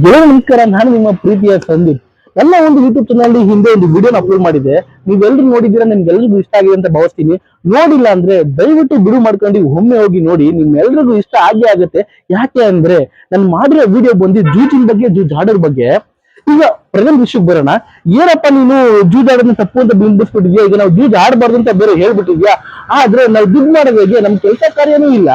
ಗೆಳೆಯ ನಮಸ್ಕಾರ ನಾನು ನಿಮ್ಮ ಪ್ರೀತಿಯ ಸಂದೀಪ್. ನನ್ನ ಒಂದು ಯೂಟ್ಯೂಬ್ ಚಾನಲ್ ಹಿಂದೆ ಒಂದು ವಿಡಿಯೋನ ಅಪ್ಲೋಡ್ ಮಾಡಿದೆ. ನೀವೆಲ್ಲರೂ ನೋಡಿದ್ದೀರಾ? ನಿಮ್ಗೆಲ್ರಿಗೂ ಇಷ್ಟ ಆಗಿದೆ ಅಂತ ಭಾವಿಸ್ತೀನಿ. ನೋಡಿಲ್ಲ ಅಂದ್ರೆ ದಯವಿಟ್ಟು ಬಿಡು ಮಾಡ್ಕೊಂಡು ಒಮ್ಮೆ ಹೋಗಿ ನೋಡಿ. ನಿಮ್ಮೆಲ್ರಿಗೂ ಇಷ್ಟ ಆಗೇ ಆಗುತ್ತೆ. ಯಾಕೆ ಅಂದ್ರೆ ನಾನು ಮಾಡಿರೋ ವಿಡಿಯೋ ಬಂದು ಜೂಜಿನ ಬಗ್ಗೆ, ಜೂಜ್ ಆಡೋರ್ ಬಗ್ಗೆ. ಈಗ ಪ್ರಧಾನ ವಿಷಯಕ್ಕೆ ಬರೋಣ. ಏನಪ್ಪ ನೀನು ಜೂಜ್ ಆಡೋದನ್ನ ತಪ್ಪು ಅಂತ ಬಿಂಬಿಸ್ಬಿಟ್ಟಿದ್ಯಾ? ಈಗ ನಾವು ಜೂಜ್ ಆಡಬಾರ್ದು ಅಂತ ಬೇರೆ ಹೇಳ್ಬಿಟ್ಟಿದ್ಯಾ? ಆದ್ರೆ ನಾವು ದುಡ್ಡು ಮಾಡೋದು ಹೇಗೆ? ನಮ್ ಕೆಲಸ ಕಾರ್ಯನೂ ಇಲ್ಲ.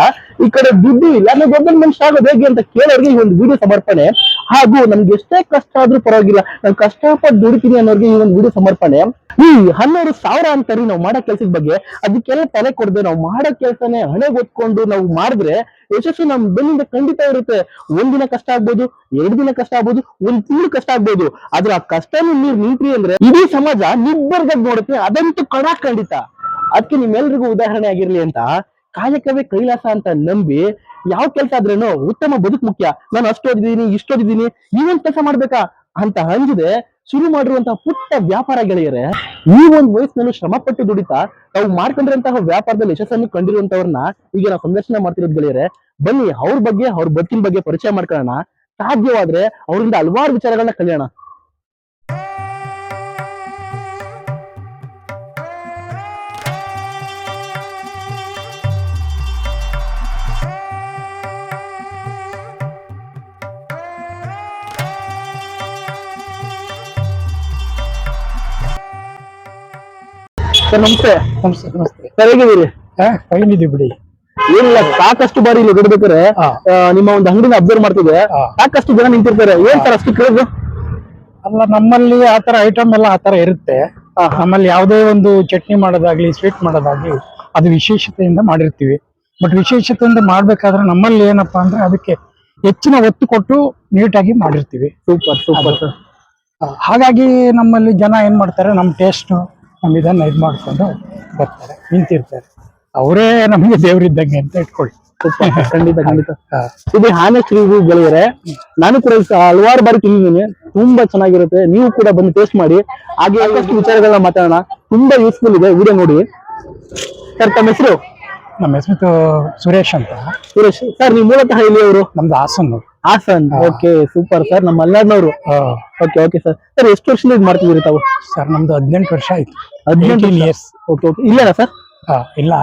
ಈ ಕಡೆ ದುಡ್ಡು ಇಲ್ಲ. ನಾವು ಒಬ್ಬನ ಮನುಷ್ಯ ಆಗೋದು ಹೇಗೆ ಅಂತ ಕೇಳೋರಿಗೆ ಈ ಒಂದು ವಿಡಿಯೋ ಸಮರ್ಪಣೆ. ಹಾಗೂ ನಮ್ಗೆ ಎಷ್ಟೇ ಕಷ್ಟ ಆದ್ರೂ ಪರವಾಗಿಲ್ಲ. ನಾವು ಕಷ್ಟಪಟ್ಟು ದುಡಿತೀನಿ ಅನ್ನೋರಿಗೆ ಈ ಒಂದು ವಿಡಿಯೋ ಸಮರ್ಪಣೆ. ಈ ಹನ್ನೆರಡು ಸಾವಿರ ಅಂತಾರಿ ನಾವು ಮಾಡೋ ಕೆಲ್ಸದ ಬಗ್ಗೆ. ಅದಕ್ಕೆಲ್ಲ ತಲೆ ಕೊಡದೆ ನಾವು ಮಾಡೋ ಕೆಲಸನೇ ಹಣೆ ಗೊತ್ಕೊಂಡು ನಾವು ಮಾಡಿದ್ರೆ ಯಶಸ್ಸು ನಮ್ ಬೆನ್ನಿಂದ ಖಂಡಿತ ಇರುತ್ತೆ. ಒಂದಿನ ಕಷ್ಟ ಆಗ್ಬೋದು, ಎರಡು ದಿನ ಕಷ್ಟ ಆಗ್ಬೋದು, ಒಂದ್ ತಿಂಗಳು ಕಷ್ಟ ಆಗ್ಬೋದು. ಆದ್ರೆ ಆ ಕಷ್ಟನೂ ನೀರ್ ನಿಂತ್ರಿ ಅಂದ್ರೆ ಇಡೀ ಸಮಾಜ ನಿಬ್ಬರ್ಗದ್ ನೋಡುತ್ತೆ ಅದಂತೂ ಕಣ ಖಂಡಿತ. ಅದಕ್ಕೆ ನಿಮ್ಮೆಲ್ರಿಗೂ ಉದಾಹರಣೆ ಆಗಿರ್ಲಿ ಅಂತ, ಕಾಯಕವೇ ಕೈಲಾಸ ಅಂತ ನಂಬಿ ಯಾವ ಕೆಲಸ ಆದ್ರೇನು ಉತ್ತಮ ಬದುಕು ಮುಖ್ಯ. ನಾನು ಅಷ್ಟು ಓದಿದ್ದೀನಿ, ಇಷ್ಟು ಓದಿದ್ದೀನಿ, ನೀವೊಂದ್ ಕೆಲಸ ಮಾಡ್ಬೇಕಾ? ಅಂತ ಅಂಜದೆ ಶುರು ಮಾಡಿರುವಂತಹ ಪುಟ್ಟ ವ್ಯಾಪಾರ ಗೆಳೆಯರೆ ಈ ಒಂದು ವಯಸ್ಸಿನಲ್ಲಿ ಶ್ರಮ ಪಟ್ಟು ದುಡಿತಾ, ತಾವು ಮಾಡ್ಕೊಂಡಿರುವಂತಹ ವ್ಯಾಪಾರದಲ್ಲಿ ಯಶಸ್ಸನ್ನು ಕಂಡಿರುವಂತವ್ರನ್ನ ಈಗ ನಾವು ಸಂದರ್ಶನ ಮಾಡ್ತಿರೋದು ಗೆಳೆಯರೆ, ಬನ್ನಿ ಅವ್ರ ಬಗ್ಗೆ, ಅವ್ರ ಬದುಕಿನ ಬಗ್ಗೆ ಪರಿಚಯ ಮಾಡ್ಕೊಳ್ಳೋಣ. ಸಾಧ್ಯವಾದ್ರೆ ಅವರಿಂದ ಹಲವಾರು ವಿಚಾರಗಳನ್ನ ಕಲಿಯೋಣ. ಸರ್ ನಮಸ್ತೆ. ನಮಸ್ತೆ ನಮಸ್ತೆ. ಸರ್ ಹೇಗಿದ್ದೀರಿ ಫೈನ್ ಬಿಡಿ. ಏನಿಲ್ಲ ಸಾಕಷ್ಟು ಬಾರಿ ಇಲ್ಲಿ ದುಡ್ಬೇಕಾರೆ ನಿಮ್ಮ ಒಂದು ಅಂಗಡಿನ ಅಬ್ಸರ್ವ್ ಮಾಡ್ತಿದೆ. ಸಾಕಷ್ಟು ಜನ ನಿಂತಿರ್ತಾರೆ. ಏನ್ ಸರ್ ಅಷ್ಟು ಕೇಳಿದ್ರು ಅಲ್ಲ ನಮ್ಮಲ್ಲಿ ಆ ತರ ಐಟಮ್ ಎಲ್ಲ ಆತರ ಇರುತ್ತೆ. ನಮ್ಮಲ್ಲಿ ಯಾವುದೇ ಒಂದು ಚಟ್ನಿ ಮಾಡೋದಾಗ್ಲಿ ಸ್ವೀಟ್ ಮಾಡೋದಾಗ್ಲಿ ಅದು ವಿಶೇಷತೆಯಿಂದ ಮಾಡಿರ್ತೀವಿ. ಬಟ್ ವಿಶೇಷತೆಯಿಂದ ಮಾಡ್ಬೇಕಾದ್ರೆ ನಮ್ಮಲ್ಲಿ ಏನಪ್ಪಾ ಅಂದ್ರೆ ಅದಕ್ಕೆ ಹೆಚ್ಚಿನ ಒತ್ತು ಕೊಟ್ಟು ನೀಟಾಗಿ ಮಾಡಿರ್ತೀವಿ. ಸೂಪರ್ ಸೂಪರ್ ಹಾಗಾಗಿ ನಮ್ಮಲ್ಲಿ ಜನ ಏನ್ ಮಾಡ್ತಾರೆ ನಮ್ಮ ಟೇಸ್ಟ್ ನಮ್ಮ ಇದನ್ನ ಇದು ಮಾಡ್ಕೊಂಡು ಬರ್ತಾರೆ ನಿಂತಿರ್ತಾರೆ. ಅವರೇ ನಮಗೆ ದೇವರಿದ್ದಂಗೆ ಅಂತ ಇಟ್ಕೊಳ್ಳಿ. ಖಂಡಿತ ಖಂಡಿತ. ಇದು ಹಾನೆಸ್ಟ್ ರಿವ್ಯೂ ಗೆಳೆಯರೆ ನಾನು ಕೂಡ ಹಲವಾರು ಬಾರಿ ತಿಂದಿದ್ದೀನಿ ತುಂಬಾ ಚೆನ್ನಾಗಿರುತ್ತೆ ನೀವು ಕೂಡ ಬಂದು ಟೇಸ್ಟ್ ಮಾಡಿ. ಹಾಗೆ ಸಾಕಷ್ಟು ವಿಚಾರಗಳನ್ನ ಮಾತಾಡೋಣ. ತುಂಬಾ ಯೂಸ್ಫುಲ್ ಇದೆ ವಿಡಿಯೋ ನೋಡಿ. ಸರ್ ತಮ್ಮ ಹೆಸರು? ನಮ್ಮ ಹೆಸರು ಸುರೇಶ್ ಅಂತ. ಸುರೇಶ್. ಸರ್ ನೀವು ಮೂಲತಃ ಇಲ್ಲಿ ಅವರು ನಮ್ದು Hassan Hassan. Okay super sir ನಮ್ಮ ಮಲ್ನಾಡ್ನವರು ಓಕೆ ಓಕೆ ಸರ್ ಸರ್ ಎಷ್ಟು ವರ್ಷದಿಂದ ಇದು ಮಾಡ್ತಿದ್ದೀರಿ ತಾವು? ಸರ್ ನಮ್ದು ಹದಿನೆಂಟು ವರ್ಷ ಆಯ್ತು. ಹದಿನೆಂಟು ಇಯರ್ಸ್ ಓಕೆ ಓಕೆ ಇಲ್ಲೇನಾ ಸರ್ ಇಲ್ಲ.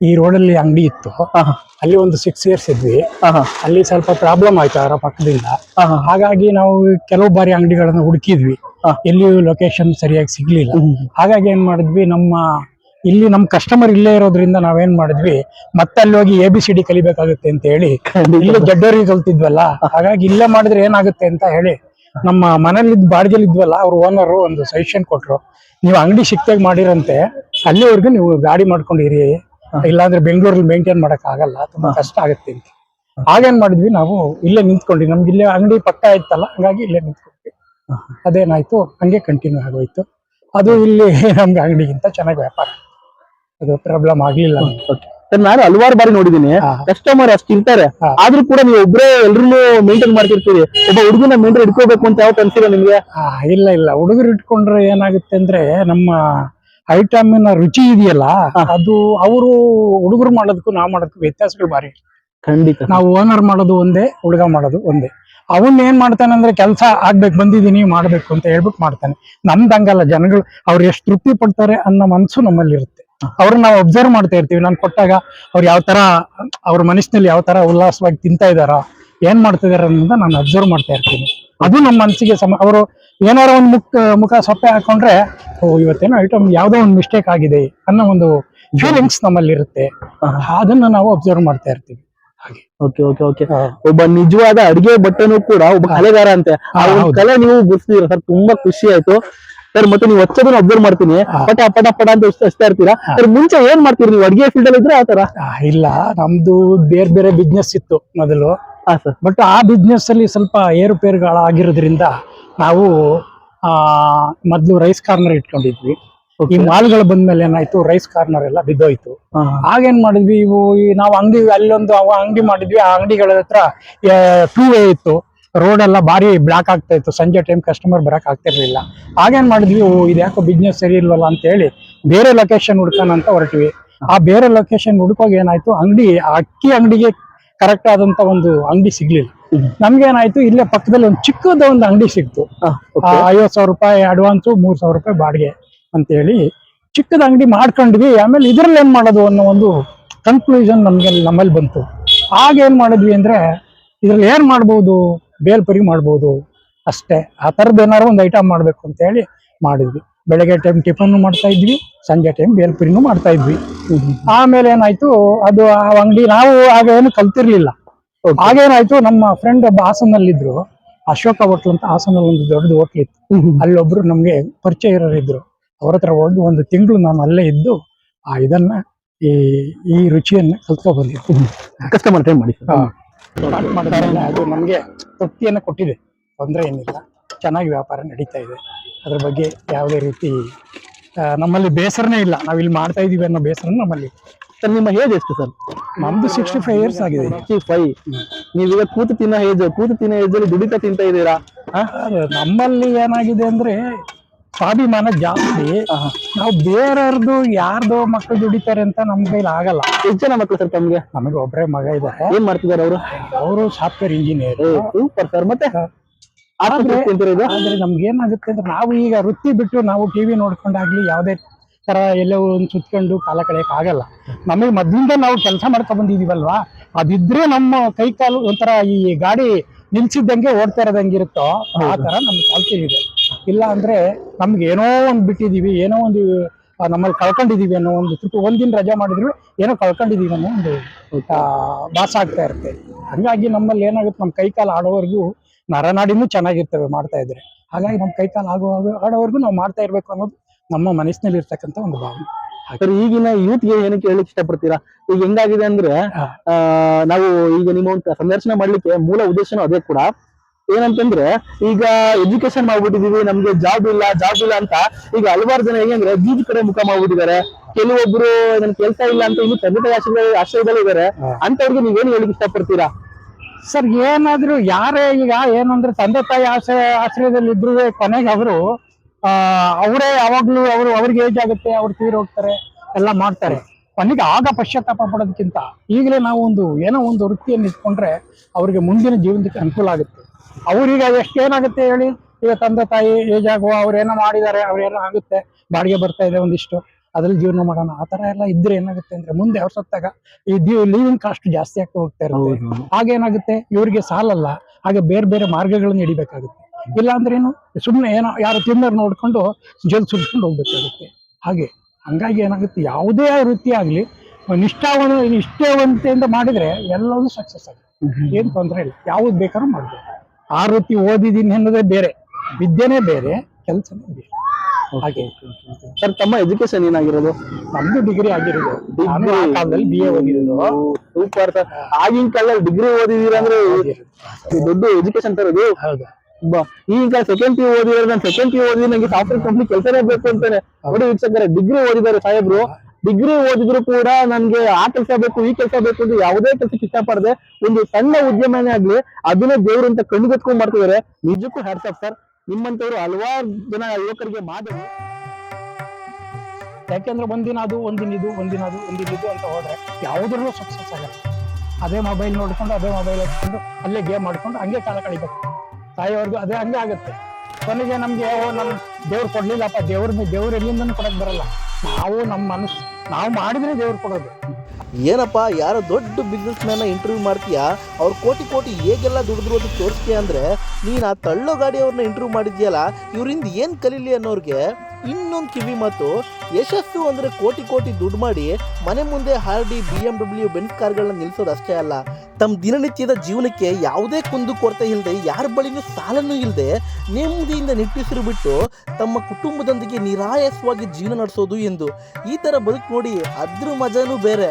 ಈ ರೋಡಲ್ಲಿ ಅಂಗಡಿ ಇತ್ತು. ಹಾ ಹಾ. ಅಲ್ಲಿ ಒಂದು ಸಿಕ್ಸ್ ಇಯರ್ಸ್ ಇದ್ವಿ. ಹಾ ಹಾ. ಅಲ್ಲಿ ಸ್ವಲ್ಪ ಪ್ರಾಬ್ಲಮ್ ಆಯ್ತು ಅವರ ಪಕ್ಕದಿಂದ. ಹಾ ಹಾ. ಹಾಗಾಗಿ ನಾವು ಕೆಲವು ಬಾರಿ ಅಂಗಡಿಗಳನ್ನ ಹುಡುಕಿದ್ವಿ. ಹಾ. ಎಲ್ಲಿಯೂ ಲೊಕೇಶನ್ ಸರಿಯಾಗಿ ಸಿಗ್ಲಿಲ್ಲ. ಹಾಗಾಗಿ ಏನ್ ಮಾಡಿದ್ವಿ ನಮ್ಮ ಇಲ್ಲಿ ನಮ್ಮ ಕಸ್ಟಮರ್ ಇಲ್ಲೇ ಇರೋದ್ರಿಂದ ನಾವೇನ್ ಮಾಡಿದ್ವಿ ಮತ್ತೆ ಅಲ್ಲಿ ಹೋಗಿ ಎ ಬಿ ಸಿ ಡಿ ಕಲಿಬೇಕಾಗುತ್ತೆ ಅಂತ ಹೇಳಿ. ಇಲ್ಲಿ ದೊಡ್ಡವರಿಗೆ ಕಲ್ತಿದ್ವಲ್ಲ. ಹಾಗಾಗಿ ಇಲ್ಲೇ ಮಾಡಿದ್ರೆ ಏನಾಗುತ್ತೆ ಅಂತ ಹೇಳಿ ನಮ್ಮ ಮನೇಲಿದ್ದ ಬಾಡಿಗೆಲಿ ಇದ್ವಲ್ಲ ಅವ್ರ ಓನರು ಒಂದು ಸಜೆಷನ್ ಕೊಟ್ರು ನೀವು ಅಂಗಡಿ ಸಿಕ್ತಾಗ ಮಾಡಿರಂತೆ ಅಲ್ಲಿವರೆಗೂ ನೀವು ಗಾಡಿ ಮಾಡ್ಕೊಂಡಿರಿ ಇಲ್ಲಾಂದ್ರೆ ಬೆಂಗಳೂರಲ್ಲಿ ಮೇಂಟೈನ್ ಮಾಡಕ್ ಆಗಲ್ಲ ತುಂಬಾ ಕಷ್ಟ ಆಗುತ್ತೆ ಅಂತ. ಹಾಗೇನ್ ಮಾಡಿದ್ವಿ ನಾವು ಇಲ್ಲೇ ನಿಂತ್ಕೊಂಡ್ವಿ ನಮ್ಗೆ ಇಲ್ಲೇ ಅಂಗಡಿ ಪಕ್ಕ ಇತ್ತಲ್ಲ ಹಂಗಾಗಿ ಇಲ್ಲೇ ನಿಂತ್ಕೊಂಡ್ವಿ. ಅದೇನಾಯ್ತು ಹಂಗೆ ಕಂಟಿನ್ಯೂ ಆಗೋಯ್ತು. ಅದು ಇಲ್ಲಿ ನಮ್ಗೆ ಅಂಗಡಿಗಿಂತ ಚೆನ್ನಾಗಿ ವ್ಯಾಪಾರ ಅದು ಪ್ರಾಬ್ಲಮ್ ಆಗ್ಲಿಲ್ಲ. ಸರ್ ನಾನು ಹಲವಾರು ಬಾರಿ ನೋಡಿದೀನಿ ಕಸ್ಟಮರ್ ಅಷ್ಟು ಇರ್ತಾರೆ. ಆದ್ರೂ ಕೂಡ ನೀವು ಒಬ್ಬರೇ ಎಲ್ರು ಮೇಂಟೈನ್ ಮಾಡ್ತಿರ್ತೀರಿ. ಒಬ್ಬ ಹುಡುಗನ ಮೇಂಟೈನ್ ಇಟ್ಕೋಬೇಕು ಅಂತ ಯಾವತ್ತು ಅನ್ಸಿಲ್ಲ ನಿಮ್ಗೆ? ಇಲ್ಲ ಇಲ್ಲ. ಹುಡುಗರು ಇಟ್ಕೊಂಡ್ರೆ ಏನಾಗುತ್ತೆ ಅಂದ್ರೆ ನಮ್ಮ ಐಟಮಿನ ರುಚಿ ಇದೆಯಲ್ಲ ಅದು ಅವರು ಹುಡುಗರು ಮಾಡೋದಕ್ಕೂ ನಾವು ಮಾಡೋದಕ್ಕೂ ವ್ಯತ್ಯಾಸಗಳು ಬಾರಿ ಖಂಡಿತ. ನಾವು ಓನರ್ ಮಾಡೋದು ಒಂದೇ ಹುಡುಗ ಮಾಡೋದು ಒಂದೇ. ಅವನ್ ಏನ್ ಮಾಡ್ತಾನೆ ಅಂದ್ರೆ ಕೆಲಸ ಆಗ್ಬೇಕು ಬಂದಿದೀನಿ ಮಾಡ್ಬೇಕು ಅಂತ ಹೇಳ್ಬಿಟ್ಟು ಮಾಡ್ತಾನೆ. ನಮ್ದಂಗಲ್ಲ ಜನಗಳು ಅವ್ರು ಎಷ್ಟು ತೃಪ್ತಿ ಪಡ್ತಾರೆ ಅನ್ನೋ ಮನಸ್ಸು ನಮ್ಮಲ್ಲಿ ಇರುತ್ತೆ. ಅವ್ರನ್ನ ನಾವು ಅಬ್ಸರ್ವ್ ಮಾಡ್ತಾ ಇರ್ತೀವಿ. ನಾನು ಕೊಟ್ಟಾಗ ಅವ್ರು ಯಾವ ತರ ಅವ್ರ ಮನಸ್ಸಿನಲ್ಲಿ ಯಾವ ತರ ಉಲ್ಲಾಸವಾಗಿ ತಿಂತಾ ಇದಾರ ಏನ್ ಮಾಡ್ತಿದಾರ ಅನ್ನೋದನ್ನ ನಾನು ಅಬ್ಸರ್ವ್ ಮಾಡ್ತಾ ಇರ್ತೀನಿ. ಅದು ನಮ್ಮ ಮನಸ್ಸಿಗೆ ಸಮ ಅವರು ಏನಾರ ಒಂದು ಮುಖ ಮುಖ ಸೊಪ್ಪೆ ಹಾಕೊಂಡ್ರೆ ಓ ಇವತ್ತೇನೋ ಐಟಮ್ ಯಾವ್ದೋ ಒಂದು ಮಿಸ್ಟೇಕ್ ಆಗಿದೆ ಅನ್ನೋ ಒಂದು ಫೀಲಿಂಗ್ಸ್ ನಮ್ಮಲ್ಲಿ ಇರುತ್ತೆ ಅದನ್ನ ನಾವು ಅಬ್ಸರ್ವ್ ಮಾಡ್ತಾ ಇರ್ತೀವಿ. ಹಾಗೆ. ಓಕೆ ಓಕೆ ಓಕೆ ಒಬ್ಬ ನಿಜವಾದ ಅಡಿಗೆ ಬಟ್ಟೆನೂ ಕೂಡ ಒಬ್ಬ ಕಲೆಗಾರ ಅಂತೆ. ಆ. ಕಲೆ ನೀವು ಗುರ್ತಿದೀರ ಸರ್ ತುಂಬಾ ಖುಷಿ ಆಯ್ತು. ಸರ್ ಮತ್ತೆ ನೀವು ಹಚ್ಚೋದನ್ನ ಅಬ್ಸರ್ವ್ ಮಾಡ್ತೀನಿ. ಪಟ ಪಟ ಪಟ ಅಂತ ಹಚ್ತಾ- ಇರ್ತೀರಾ? ಸರ್ ಮುಂಚೆ ಏನ್ ಮಾಡ್ತೀರಿ ನೀವು? ಅಡಿಗೆ ಫೀಲ್ಡ್ ಅಲ್ಲಿ ಇದ್ರೆ ಆತರ ಇಲ್ಲ ನಮ್ದು ಬೇರೆ ಬೇರೆ ಬಿಸ್ನೆಸ್ ಇತ್ತು ಮೊದಲು. ಹಾ ಸರ್. ಬಟ್ ಆ ಬಿಸ್ನೆಸ್ ಅಲ್ಲಿ ಸ್ವಲ್ಪ ಏರುಪೇರುಗಳಾಗಿರೋದ್ರಿಂದ ನಾವು ಆ ಮೊದ್ಲು ರೈಸ್ ಕಾರ್ನರ್ ಇಟ್ಕೊಂಡಿದ್ವಿ. ಈ ಮಾಲ್ಗಳು ಬಂದ್ಮೇಲೆ ಏನಾಯ್ತು ರೈಸ್ ಕಾರ್ನರ್ ಎಲ್ಲ ಬಿದ್ದೋಯ್ತು. ಆಗೇನ್ ಮಾಡಿದ್ವಿ ಇವು ಈ ನಾವು ಅಂಗಡಿ ಅಲ್ಲೊಂದು ಅಂಗಡಿ ಮಾಡಿದ್ವಿ ಆ ಅಂಗಡಿಗಳ ಹತ್ರ ಟೂ ವೇ ಇತ್ತು. ರೋಡ್ ಎಲ್ಲ ಭಾರಿ ಬ್ಲಾಕ್ ಆಗ್ತಾ ಇತ್ತು. ಸಂಜೆ ಟೈಮ್ ಕಸ್ಟಮರ್ ಬರಕ್ ಆಗ್ತಿರ್ಲಿಲ್ಲ. ಆಗೇನ್ ಮಾಡಿದ್ವಿ ಓ ಇದ್ಯಾಕೋ ಬಿಸ್ನೆಸ್ ಸರಿ ಇಲ್ವಲ್ಲ ಅಂತ ಹೇಳಿ ಬೇರೆ ಲೊಕೇಶನ್ ಹುಡ್ಕೋಣ ಅಂತ ಹೊರಟಿವಿ. ಆ ಬೇರೆ ಲೊಕೇಶನ್ ಹುಡ್ಕೋಗಿ ಏನಾಯ್ತು ಅಂಗಡಿ ಅಕ್ಕಿ ಅಂಗಡಿಗೆ ಕರೆಕ್ಟ್ ಆದಂತ ಒಂದು ಅಂಗಡಿ ಸಿಗ್ಲಿಲ್ಲ. ನಮ್ಗೇನಾಯ್ತು ಇಲ್ಲೇ ಪಕ್ಕದಲ್ಲಿ ಒಂದು ಚಿಕ್ಕದ ಒಂದು ಅಂಗಡಿ ಸಿಕ್ತು ಐವತ್ ಸಾವಿರ ರೂಪಾಯಿ ಅಡ್ವಾನ್ಸ್ ಮೂರ್ ಸಾವಿರ ರೂಪಾಯಿ ಬಾಡಿಗೆ ಅಂತ ಹೇಳಿ ಚಿಕ್ಕದ ಅಂಗಡಿ ಮಾಡ್ಕೊಂಡ್ವಿ ಆಮೇಲೆ ಇದ್ರಲ್ಲಿ ಏನ್ ಮಾಡೋದು ಅನ್ನೋ ಒಂದು ಕನ್ಕ್ಲೂಷನ್ ನಮ್ಗೆ ನಮ್ಮಲ್ಲಿ ಬಂತು. ಆಗ ಏನ್ ಮಾಡಿದ್ವಿ ಅಂದ್ರೆ ಇದ್ರಲ್ಲಿ ಏನ್ ಮಾಡ್ಬೋದು? ಬೇಲ್ಪುರಿ ಮಾಡ್ಬೋದು. ಅಷ್ಟೇ. ಆ ಥರದ್ದು ಏನಾದ್ರು ಒಂದು ಐಟಮ್ ಮಾಡಬೇಕು ಅಂತ ಹೇಳಿ ಮಾಡಿದ್ವಿ. ಬೆಳಗ್ಗೆ ಟೈಮ್ ಟಿಫನ್ನು ಮಾಡ್ತಾ ಇದ್ವಿ ಸಂಜೆ ಟೈಮ್ ಬೇಲ್ಪುರಿನೂ ಮಾಡ್ತಾ ಇದ್ವಿ. ಆಮೇಲೆ ಏನಾಯ್ತು ಅದು ಆ ಅಂಗಡಿ ನಾವು ಆಗ ಏನು ಕಲ್ತಿರ್ಲಿಲ್ಲ. ಆಗೇನಾಯ್ತು ನಮ್ಮ ಫ್ರೆಂಡ್ ಒಬ್ಬ ಹಾಸನಲ್ಲಿದ್ರು. ಅಶೋಕ ಹೋಟ್ಲ್ ಅಂತ ಹಾಸನಲ್ಲಿ ಒಂದು ದೊಡ್ಡದು ಹೋಟ್ಲ್ ಇತ್ತು. ಅಲ್ಲೊಬ್ರು ನಮ್ಗೆ ಪರಿಚಯ ಇರೋರು ಇದ್ರು ಅವ್ರ ಹತ್ರ ಹೋಗಿ ಒಂದು ತಿಂಗಳು ನಾನು ಅಲ್ಲೇ ಇದ್ದು ಆ ಇದನ್ನ ಈ ಈ ರುಚಿಯನ್ನ ಕಲ್ತ್ಕೊ ಬಂದಿತ್ತು ಕಸ್ಟಮರ್ ಟೈಮ್ ಮಾಡಿ. ಸ್ಟಾರ್ಟ್ ಮಾಡ್ತಾರೆ ಅದು ನಮಗೆ ತೃಪ್ತಿಯನ್ನು ಕೊಟ್ಟಿದೆ. ತೊಂದರೆ ಏನಿಲ್ಲ. ಚೆನ್ನಾಗಿ ವ್ಯಾಪಾರ ನಡೀತಾ ಇದೆ. ಅದ್ರ ಬಗ್ಗೆ ಯಾವುದೇ ರೀತಿ ನಮ್ಮಲ್ಲಿ ಬೇಸರನೇ ಇಲ್ಲ. ನಾವು ಇಲ್ಲಿ ಮಾಡ್ತಾ ಇದೀವಿ ಅನ್ನೋ ಬೇಸರ ನಮ್ಮಲ್ಲಿ ಸರ್ ನಿಮ್ಮ ಏಜ್ ಎಷ್ಟು ಸರ್? ನಮ್ದು ಸಿಕ್ಸ್ಟಿ ಫೈವ್ ಇಯರ್ಸ್ ಆಗಿದೆ. ಸಿಕ್ಸ್ಟಿ ಫೈವ್ ನೀವೀಗ ಕೂತು ತಿನ್ನೋ ಏಜ್ ಕೂತು ತಿನ್ನೋ ಏಜಲ್ಲಿ ಅಲ್ಲಿ ದುಡಿತಾ ತಿಂತಾ ಇದ್ದೀರಾ ನಮ್ಮಲ್ಲಿ ಏನಾಗಿದೆ ಅಂದ್ರೆ ಸ್ವಾಭಿಮಾನ ಜಾಸ್ತಿ. ನಾವು ಬೇರೆಯವ್ರದ್ದು ಯಾರ್ದು ಮಕ್ಕಳು ದುಡಿತಾರೆ ಅಂತ ನಮ್ ಕೈಲಿ ಆಗಲ್ಲ. ಎಷ್ಟು ಜನ ಮಕ್ಕಳು ಸರ್ ತಮ್ಗೆ? ನಮಗೆ ಒಬ್ಬರೇ ಮಗ ಇದ್ದಾರೆ ಏನ್ ಮಾಡ್ತಿದ್ದಾರೆ ಅವರು? ಅವರು ಸಾಫ್ಟ್ವೇರ್ ಇಂಜಿನಿಯರ್ ಸೂಪರ್ ಸರ್ ಮತ್ತೆ? ಆದ್ರೆ ನಮ್ಗೆ ಏನಾಗುತ್ತೆ ಅಂದ್ರೆ ನಾವು ಈಗ ವೃತ್ತಿ ಬಿಟ್ಟು ನಾವು ಟಿವಿ ನೋಡ್ಕೊಂಡಾಗ್ಲಿ ಯಾವ್ದೇ ತರ ಎಲ್ಲೋ ಒಂದು ಸುತ್ಕೊಂಡು ಕಾಲ ಕಳೆಯಕ್ ಆಗಲ್ಲ. ನಮಗೆ ಮೊದ್ಲಿಂದ ನಾವು ಕೆಲಸ ಮಾಡ್ಕೊ ಬಂದಿದೀವಲ್ವಾ? ಅದಿದ್ರೆ ನಮ್ಮ ಕೈ ಕಾಲು ಒಂಥರ ಈ ಗಾಡಿ ನಿಲ್ಸಿದ್ದಂಗೆ ಓಡ್ತಾ ಇರೋದಂಗಿರುತ್ತೋ? ಆ ತರ ನಮ್ಗೆ ಚಾಲ್ತಿ ಇದೆ. ಇಲ್ಲ ಅಂದ್ರೆ ನಮ್ಗೆ ಏನೋ ಒಂದು ಬಿಟ್ಟಿದೀವಿ ಏನೋ ಒಂದು ನಮ್ಮಲ್ಲಿ ಕಳ್ಕೊಂಡಿದೀವಿ ಅನ್ನೋ ಒಂದು ತೃಪ್ತಿ ಒಂದಿನ ರಜಾ ಮಾಡಿದ್ರು ಏನೋ ಕಳ್ಕೊಂಡಿದೀವಿ ಅನ್ನೋ ಒಂದು ಭಾಸ ಆಗ್ತಾ ಇರುತ್ತೆ. ಹಂಗಾಗಿ ನಮ್ಮಲ್ಲಿ ಏನಾಗುತ್ತೆ ನಮ್ಮ ಕೈ ಕಾಲು ಆಡೋವರೆಗೂ ನರನಾಡಿನೂ ಚೆನ್ನಾಗಿರ್ತವೆ ಮಾಡ್ತಾ ಇದ್ರೆ. ಹಾಗಾಗಿ ನಮ್ಮ ಕೈ ಕಾಲು ಆಗುವಾಗ ಆಡೋವರೆಗೂ ನಾವು ಮಾಡ್ತಾ ಇರ್ಬೇಕು ಅನ್ನೋದು ನಮ್ಮ ಮನಸ್ಸಿನಲ್ಲಿ ಇರ್ತಕ್ಕಂಥ ಒಂದು ಭಾವನೆ. ಸರಿ ಈಗಿನ ಯೂತ್ಗೆ ಏನಕ್ಕೆ ಹೇಳಕ್ ಇಷ್ಟಪಡ್ತೀರಾ? ಈಗ ಹೆಂಗಾಗಿದೆ ಅಂದ್ರೆ ನಾವು ಈಗ ನಿಮ್ಮ ಸಂದರ್ಶನ ಮಾಡ್ಲಿಕ್ಕೆ ಮೂಲ ಉದ್ದೇಶನೂ ಅದೇ ಕೂಡ. ಏನಂತಂದ್ರೆ ಈಗ ಎಜುಕೇಶನ್ ಮಾಡ್ಬಿಟ್ಟಿದೀವಿ ನಮ್ಗೆ ಜಾಬ್ ಇಲ್ಲ ಜಾಬ್ ಇಲ್ಲ ಅಂತ ಈಗ ಹಲವಾರು ಜನ ಹೆಂಗಂದ್ರೆ ಬೀದಿ ಕಡೆ ಮುಖ ಮಾಡ್ಬಿಟ್ಟಿದ್ದಾರೆ. ಕೆಲವೊಬ್ರು ನನ್ ಕೆಲಸ ಇಲ್ಲ ಅಂತ ಇನ್ನು ತಂದೆ ತಾಯಿ ಆಶ್ರಯ ಆಶ್ರಯದಲ್ಲಿ ಇದಾರೆ. ಅಂತವ್ರಿಗೆ ನೀವೇನು ಹೇಳಿಕ್ ಇಷ್ಟಪಡ್ತೀರಾ? ಸರ್ ಏನಾದ್ರು ಯಾರೇ ಈಗ ಏನಂದ್ರೆ ತಂದೆ ತಾಯಿ ಆಶ್ರಯ ಆಶ್ರಯದಲ್ಲಿ ಇದ್ರು ಕೊನೆಗೆ ಅವರು ಆ ಅವರೇ ಯಾವಾಗ್ಲೂ ಅವರು ಅವ್ರಿಗೆ ಏಜ್ ಆಗುತ್ತೆ ಅವ್ರು ತೀರ್ ಹೋಗ್ತಾರೆ ಎಲ್ಲ ಮಾಡ್ತಾರೆ. ಕೊನೆಗೆ ಆಗ ಪಶ್ಚಾತ್ತಾಪ ಪಡೋದಕ್ಕಿಂತ ಈಗಲೇ ನಾವು ಒಂದು ಏನೋ ಒಂದು ವೃತ್ತಿಯನ್ನು ಇಟ್ಕೊಂಡ್ರೆ ಅವ್ರಿಗೆ ಮುಂದಿನ ಜೀವನಕ್ಕೆ ಅನುಕೂಲ ಆಗುತ್ತೆ. ಅವ್ರೀಗ ಎಷ್ಟೇನಾಗುತ್ತೆ ಹೇಳಿ? ಈಗ ತಂದೆ ತಾಯಿ ಏಜ್ ಆಗುವ ಅವ್ರೇನೋ ಮಾಡಿದ್ದಾರೆ ಅವ್ರೇನೋ ಆಗುತ್ತೆ ಬಾಡಿಗೆ ಬರ್ತಾ ಇದೆ ಒಂದಿಷ್ಟು ಅದ್ರಲ್ಲಿ ಜೀವನ ಮಾಡೋಣ. ಆ ತರ ಎಲ್ಲ ಇದ್ರೆ ಏನಾಗುತ್ತೆ ಅಂದ್ರೆ ಮುಂದೆ ಅವ್ರ ಸತ್ತಾಗ ಈ ಲೀವಿಂಗ್ ಕಾಸ್ಟ್ ಜಾಸ್ತಿ ಆಗ್ತಾ ಹೋಗ್ತಾ ಇರುತ್ತೆ. ಆಗೇನಾಗುತ್ತೆ ಇವರಿಗೆ ಸಾಲಲ್ಲ. ಹಾಗೆ ಬೇರೆ ಬೇರೆ ಮಾರ್ಗಗಳನ್ನ ಹಿಡಿಬೇಕಾಗುತ್ತೆ. ಇಲ್ಲ ಅಂದ್ರೆ ಏನು? ಸುಮ್ಮನೆ ಏನೋ ಯಾರು ತಿನ್ನೋರು ನೋಡ್ಕೊಂಡು ಜಲ್ ಸುಲ್ಕೊಂಡು ಹೋಗ್ಬೇಕಾಗುತ್ತೆ. ಹಾಗೆ ಹಂಗಾಗಿ ಏನಾಗುತ್ತೆ? ಯಾವುದೇ ವೃತ್ತಿ ಆಗಲಿ ನಿಷ್ಠಾವನ ನಿಷ್ಠಾವಂತೆಯಿಂದ ಮಾಡಿದ್ರೆ ಎಲ್ಲವೂ ಸಕ್ಸಸ್ ಆಗುತ್ತೆ. ಏನು ತೊಂದರೆ ಇಲ್ಲ. ಯಾವ್ದು ಬೇಕಾದ್ರೂ ಮಾಡ್ಬೋದು. ಆ ವೃತ್ತಿ ಓದಿದೀನಿ ಅನ್ನೋದೇ ಬೇರೆ. ವಿದ್ಯೆನೇ ಬೇರೆ ಕೆಲಸನೇ ಬೇರೆ. ಹಾಗೆ. ಸರ್ ತಮ್ಮ ಎಜುಕೇಶನ್ ಏನಾಗಿರೋದು? ನಮ್ದು ಡಿಗ್ರಿ ಆಗಿರೋದು ನಾನು ಆ ಕಾಲದಲ್ಲಿ ಬಿ ಎ ಓದಿರೋದು. ಸೂಪರ್ ಸರ್ ಆಗಿನ ಕಾಲದಲ್ಲಿ ಡಿಗ್ರಿ ಓದಿದೀರ ಅಂದ್ರೆ ದೊಡ್ಡ ಎಜುಕೇಶನ್ ಸರ್ ಅದು? ಹೌದು. ಬ- ಈಗ ಸೆಕೆಂಡ್ ಪಿ ಓದಿದ್ರೆ ನಾನು ಸೆಕೆಂಡ್ ಪಿ ಓದಿ ನಂಗೆ ಸಾಫ್ಟ್ವೇರ್ ಕಂಪ್ನಿ ಕೆಲಸನೇ ಬೇಕು ಅಂತಾನೆ ನೋಡಿ ವೀಕ್ಷಕರೇ ಡಿಗ್ರಿ ಓದಿದ್ದಾರೆ ಸಾಹೇಬ್ರು. ಡಿಗ್ರಿ ಓದಿದ್ರು ಕೂಡ ನನ್ಗೆ ಆ ಕೆಲಸ ಬೇಕು, ಈ ಕೆಲಸ ಬೇಕು ಅಂತ ಯಾವುದೇ ಕೆಲಸಕ್ಕೆ ಇಷ್ಟಪಡದೆ ಒಂದು ಸಣ್ಣ ಉದ್ಯಮನೇ ಆಗ್ಲಿ, ಅದನ್ನೇ ದೇವ್ರು ಅಂತ ಕಣ್ಗೊತ್ಕೊಂಡ್ ಮಾಡ್ತಿದಾರೆ. ನಿಜಕ್ಕೂ ಆಫ್ ಸರ್ ನಿಮ್ಮಂತವ್ರು ಹಲವಾರು ಜನ ಯುವಕರಿಗೆ ಮಾದರಿ. ಯಾಕೆಂದ್ರೆ ಒಂದಿನ ಅದು ಒಂದಿನ ಇದು ಒಂದಿನ ಅದು ಒಂದಿನ ಇದು ಅಂತ ಹೋದ್ರೆ ಯಾವುದ್ರಲ್ಲೂ ಸಕ್ಸಸ್ ಆಗಲ್ಲ. ಅದೇ ಮೊಬೈಲ್ ನೋಡ್ಕೊಂಡು, ಅದೇ ಮೊಬೈಲ್ ಹಚ್ಕೊಂಡು ಅಲ್ಲೇ ಗೇಮ್ ಮಾಡ್ಕೊಂಡು ಹಂಗೆ ಕಾಲ ಕಳಿಬೇಕು. ತಾಯಿಯವ್ರಿಗೂ ಅದೇ ಹಂಗೆ ಆಗುತ್ತೆ. ಕೊನೆಗೆ ನಮ್ಗೆ ನನ್ನ ದೇವ್ರು ಕೊಡ್ಲಿಲ್ಲಪ್ಪ ದೇವ್ರ ದೇವ್ರ ಎಲ್ಲಿಂದನೂ ಕೊಡಕ್ ಬರಲ್ಲ. ನಾವು ನಮ್ಮ ಮನಸ್ಸು, ನಾವು ಮಾಡಿದ್ರೆ ದೇವ್ರು ಕೊಡೋದು. ಏನಪ್ಪ, ಯಾರೋ ದೊಡ್ಡ ಬಿಸ್ನೆಸ್ ಮ್ಯಾನ ಇಂಟರ್ವ್ಯೂ ಮಾಡ್ತೀಯಾ? ಅವ್ರು ಕೋಟಿ ಕೋಟಿ ಹೇಗೆಲ್ಲ ದುಡಿದ್ರು ಅಂತ ತೋರಿಸ್ತೀಯ ಅಂದರೆ, ನೀನು ಆ ತಳ್ಳೋ ಗಾಡಿಯವ್ರನ್ನ ಇಂಟರ್ವ್ಯೂ ಮಾಡಿದ್ಯಲ್ಲ, ಇವರಿಂದ ಏನು ಕಲೀಲಿ ಅನ್ನೋರಿಗೆ? ಇನ್ನೊಂದು ಕಿವಿ ಮಾತು, ಯಶಸ್ಸು ಅಂದರೆ ಕೋಟಿ ಕೋಟಿ ದುಡ್ಡು ಮಾಡಿ ಮನೆ ಮುಂದೆ Audi B M W Benz ಕಾರ್ಗಳನ್ನ ನಿಲ್ಲಿಸೋದು ಅಷ್ಟೇ ಅಲ್ಲ. ತಮ್ಮ ದಿನನಿತ್ಯದ ಜೀವನಕ್ಕೆ ಯಾವುದೇ ಕುಂದು ಕೊರತೆ ಇಲ್ಲದೆ ಯಾರ ಬಳಿನೂ ಸಾಲನೂ ಇಲ್ಲದೆ ನೆಮ್ಮದಿಯಿಂದ ನಿಟ್ಟುಸಿರು ಬಿಟ್ಟು ತಮ್ಮ ಕುಟುಂಬದೊಂದಿಗೆ ನಿರಾಯಾಸವಾಗಿ ಜೀವನ ನಡೆಸೋದು ಎಂದು ಈ ಥರ ಬದುಕು ನೋಡಿ ಅದ್ರ ಮಜಾನೂ ಬೇರೆ.